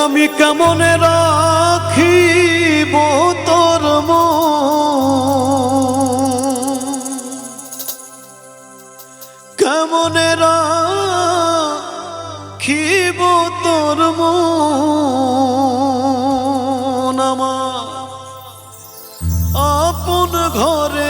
আমি কেমনে রাখিব তোর মন? কেমনে রাখিব তোর আমার? আপন ঘরে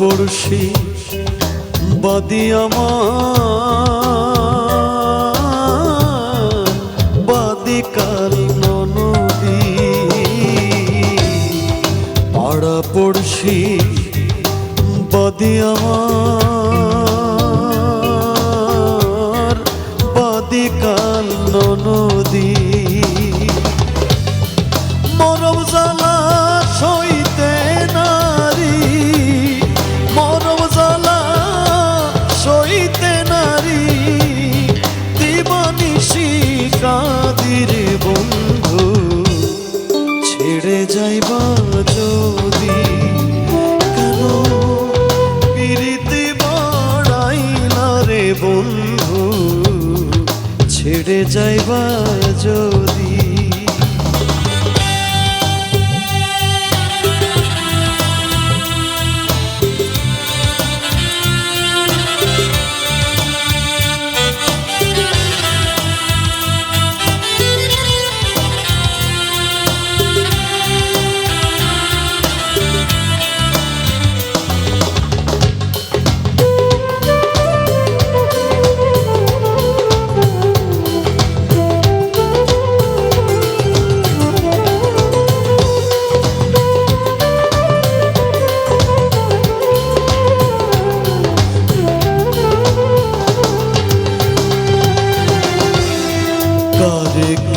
পড়শি বাদি আমার বাদি কাল নদী পাড়া পড়শি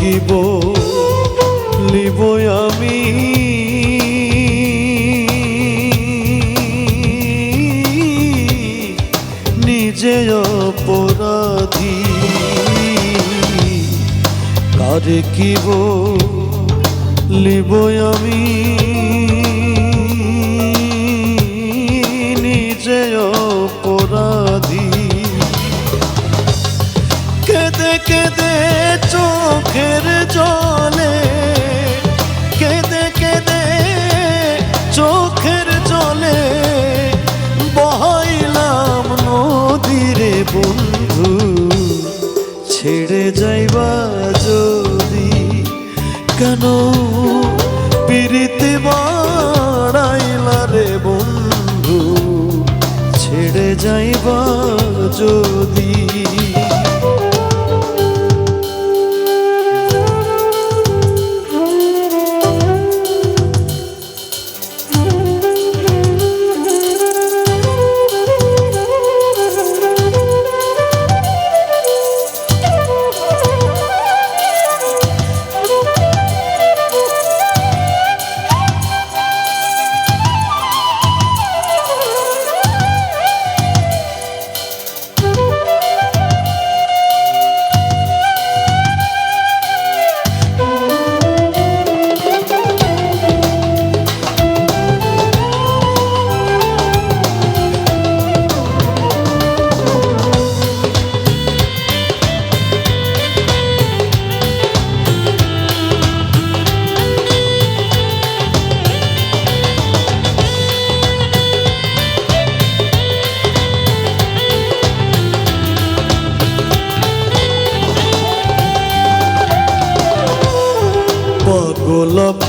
কারে কিব লিব আমি। নিজে অপরাধী। কারে কিব লিব আমি। কেঁদে কেঁদে চোখের জলে কেঁদে কেঁদে চোখের জলে বহাইলাম নদীরে বন্ধু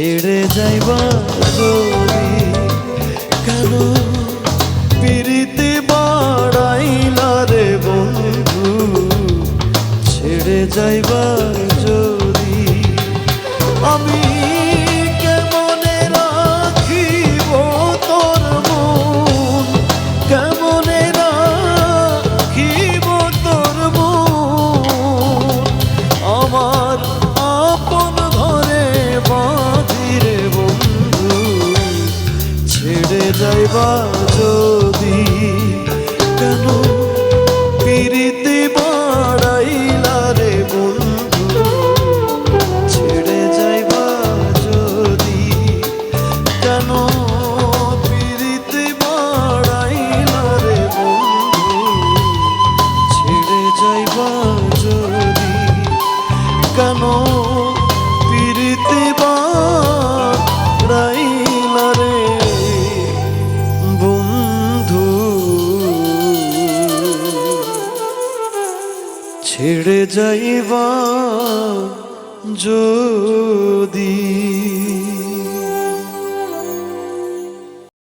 ছেড়ে যাইবা রবি কেন পিরিতি বাড়াইলা রে বন্ধু? ছেড়ে যাইবা যাইবা ছেড়ে যাইবা যদি